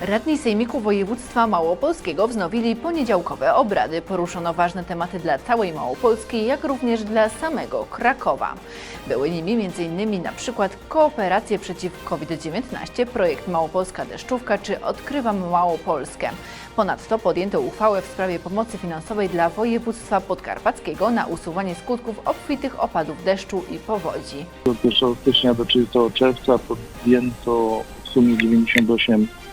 Radni Sejmiku Województwa Małopolskiego wznowili poniedziałkowe obrady. Poruszono ważne tematy dla całej Małopolski, jak również dla samego Krakowa. Były nimi m.in. na przykład kooperacje przeciw COVID-19, projekt Małopolska Deszczówka czy Odkrywam Małopolskę. Ponadto podjęto uchwałę w sprawie pomocy finansowej dla województwa podkarpackiego na usuwanie skutków obfitych opadów deszczu i powodzi. Od 1 stycznia do 30 czerwca podjęto w sumie 98 e,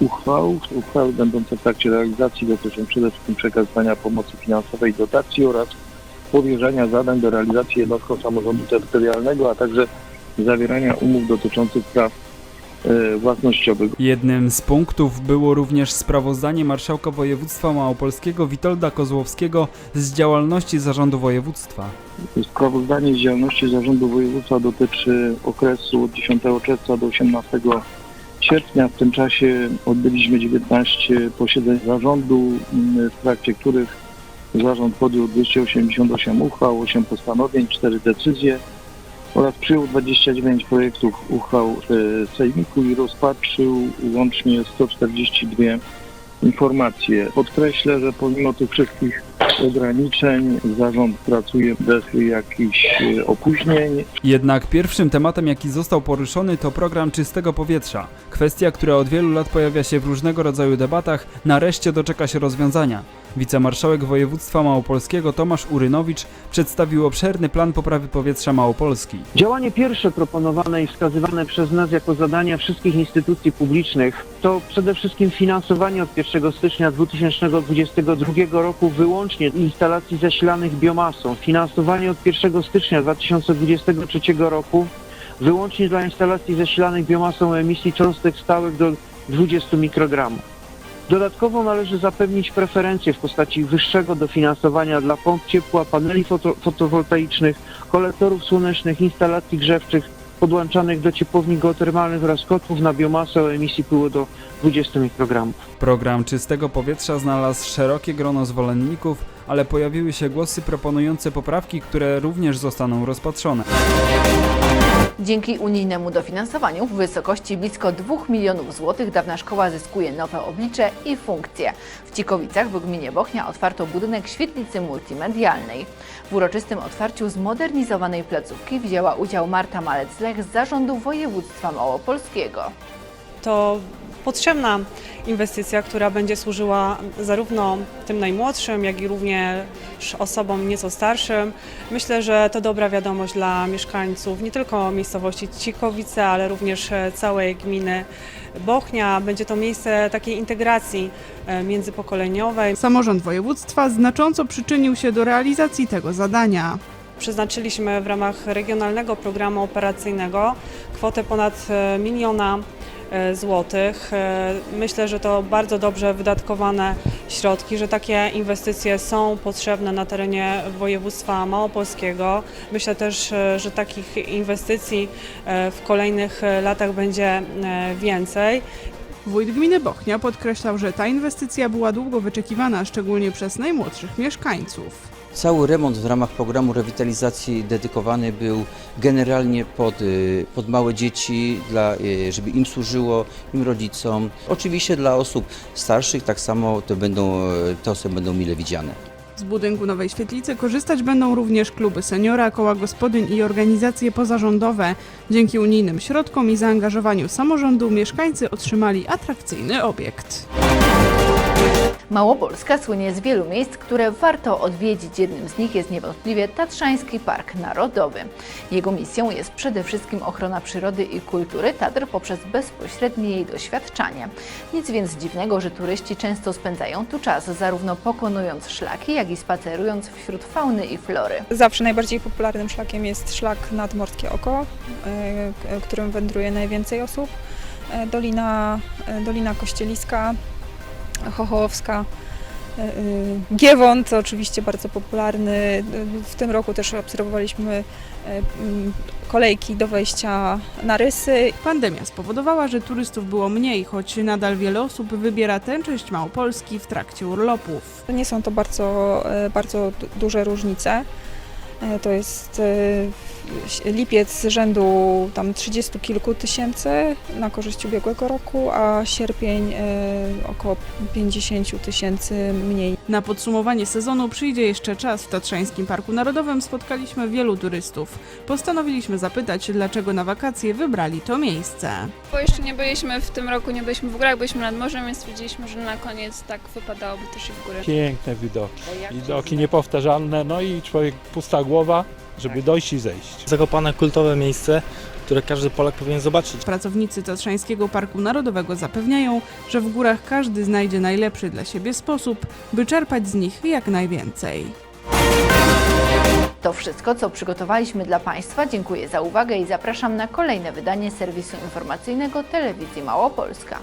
uchwał. Uchwały będące w trakcie realizacji dotyczą przede wszystkim przekazywania pomocy finansowej, dotacji oraz powierzania zadań do realizacji jednostkom samorządu terytorialnego, a także zawierania umów dotyczących praw e, własnościowych. Jednym z punktów było również sprawozdanie marszałka województwa małopolskiego Witolda Kozłowskiego z działalności zarządu województwa. Sprawozdanie z działalności Zarządu Województwa dotyczy okresu od 10 czerwca do 18 sierpnia. W tym czasie odbyliśmy 19 posiedzeń zarządu, m, w trakcie których zarząd podjął 288 uchwał, 8 postanowień, 4 decyzje oraz przyjął 29 projektów uchwał e, Sejmiku i rozpatrzył łącznie 142 informacje. Podkreślę, że pomimo tych wszystkich ograniczeń zarząd pracuje bez jakichś e, opóźnień. Jednak pierwszym tematem, jaki został poruszony, to program czystego powietrza. Kwestia, która od wielu lat pojawia się w różnego rodzaju debatach, nareszcie doczeka się rozwiązania. Wicemarszałek województwa małopolskiego Tomasz Urynowicz przedstawił obszerny plan poprawy powietrza Małopolski. Działanie pierwsze proponowane i wskazywane przez nas jako zadania wszystkich instytucji publicznych to przede wszystkim finansowanie od 1 stycznia 2022 roku wyłącznie instalacji zasilanych biomasą, finansowanie od 1 stycznia 2023 roku wyłącznie dla instalacji zasilanych biomasą emisji cząstek stałych do 20 mikrogramów. Dodatkowo należy zapewnić preferencje w postaci wyższego dofinansowania dla pomp ciepła, paneli foto fotowoltaicznych, kolektorów słonecznych, instalacji grzewczych podłączanych do ciepłowni geotermalnych oraz kotłów na biomasę o emisji pyłu do 20 mikrogramów. Program czystego powietrza znalazł szerokie grono zwolenników, ale pojawiły się głosy proponujące poprawki, które również zostaną rozpatrzone. Dzięki unijnemu dofinansowaniu w wysokości blisko 2 milionów złotych dawna szkoła zyskuje nowe oblicze i funkcje. W Cikowicach w gminie Bochnia otwarto budynek świetlicy multimedialnej. W uroczystym otwarciu zmodernizowanej placówki wzięła udział Marta Malec-Lech z Zarządu Województwa Małopolskiego. to potrzebna inwestycja, która będzie służyła zarówno tym najmłodszym, jak i również osobom nieco starszym. Myślę, że to dobra wiadomość dla mieszkańców nie tylko miejscowości Cikowice, ale również całej gminy Bochnia. Będzie to miejsce takiej integracji e, międzypokoleniowej. Samorząd województwa znacząco przyczynił się do realizacji tego zadania. Przeznaczyliśmy w ramach regionalnego programu operacyjnego kwotę ponad e, miliona e, złotych. E, Myślę, że to bardzo dobrze wydatkowane środki, że takie inwestycje są potrzebne na terenie województwa małopolskiego. Myślę też, e, że takich inwestycji w kolejnych latach będzie więcej. Wójt gminy Bochnia podkreślał, że ta inwestycja była długo wyczekiwana, szczególnie przez najmłodszych mieszkańców. Cały remont w ramach programu rewitalizacji dedykowany był generalnie pod, y, pod małe dzieci, dla, y, żeby im służyło, im rodzicom. Oczywiście dla osób starszych tak samo to będą, y, te osoby będą mile widziane. Z budynku Nowej Świetlicy korzystać będą również kluby seniora, koła gospodyń i organizacje pozarządowe. Dzięki unijnym środkom i zaangażowaniu samorządu mieszkańcy otrzymali atrakcyjny obiekt. Małopolska słynie z wielu miejsc, które warto odwiedzić. Jednym z nich jest niewątpliwie Tatrzański Park Narodowy. Jego misją jest przede wszystkim ochrona przyrody i kultury Tatr poprzez bezpośrednie jej doświadczanie. Nic więc dziwnego, że turyści często spędzają tu czas, zarówno pokonując szlaki, jak i spacerując wśród fauny i flory. Zawsze najbardziej popularnym szlakiem jest szlak nadmorskie oko, e, którym wędruje najwięcej osób. E, Dolina, e, Dolina Kościeliska, Chochołowska, e, e, Giewon to oczywiście bardzo popularny. W tym roku też obserwowaliśmy e, kolejki do wejścia na Rysy. Pandemia spowodowała, że turystów było mniej, choć nadal wiele osób wybiera tę część Małopolski w trakcie urlopów. Nie są to bardzo, bardzo du- duże różnice. E, To jest e, lipiec z rzędu tam 30 kilku tysięcy na korzyść ubiegłego roku, a sierpień e, około 50 tysięcy mniej. Na podsumowanie sezonu przyjdzie jeszcze czas. W Tatrzańskim Parku Narodowym spotkaliśmy wielu turystów. Postanowiliśmy zapytać, dlaczego na wakacje wybrali to miejsce. Bo jeszcze nie byliśmy w tym roku, nie byliśmy w górach, byliśmy nad morzem, więc stwierdziliśmy, że na koniec tak wypadałoby też i w górę. Piękne widoki, widoki niepowtarzalne, no i człowiek pusta głowa, żeby dojść i zejść. Zakopane kultowe miejsce, które każdy Polak powinien zobaczyć. Pracownicy Tatrzańskiego Parku Narodowego zapewniają, że w górach każdy znajdzie najlepszy dla siebie sposób, by czerpać z nich jak najwięcej. To wszystko, co przygotowaliśmy dla Państwa. Dziękuję za uwagę i zapraszam na kolejne wydanie serwisu informacyjnego Telewizji Małopolska.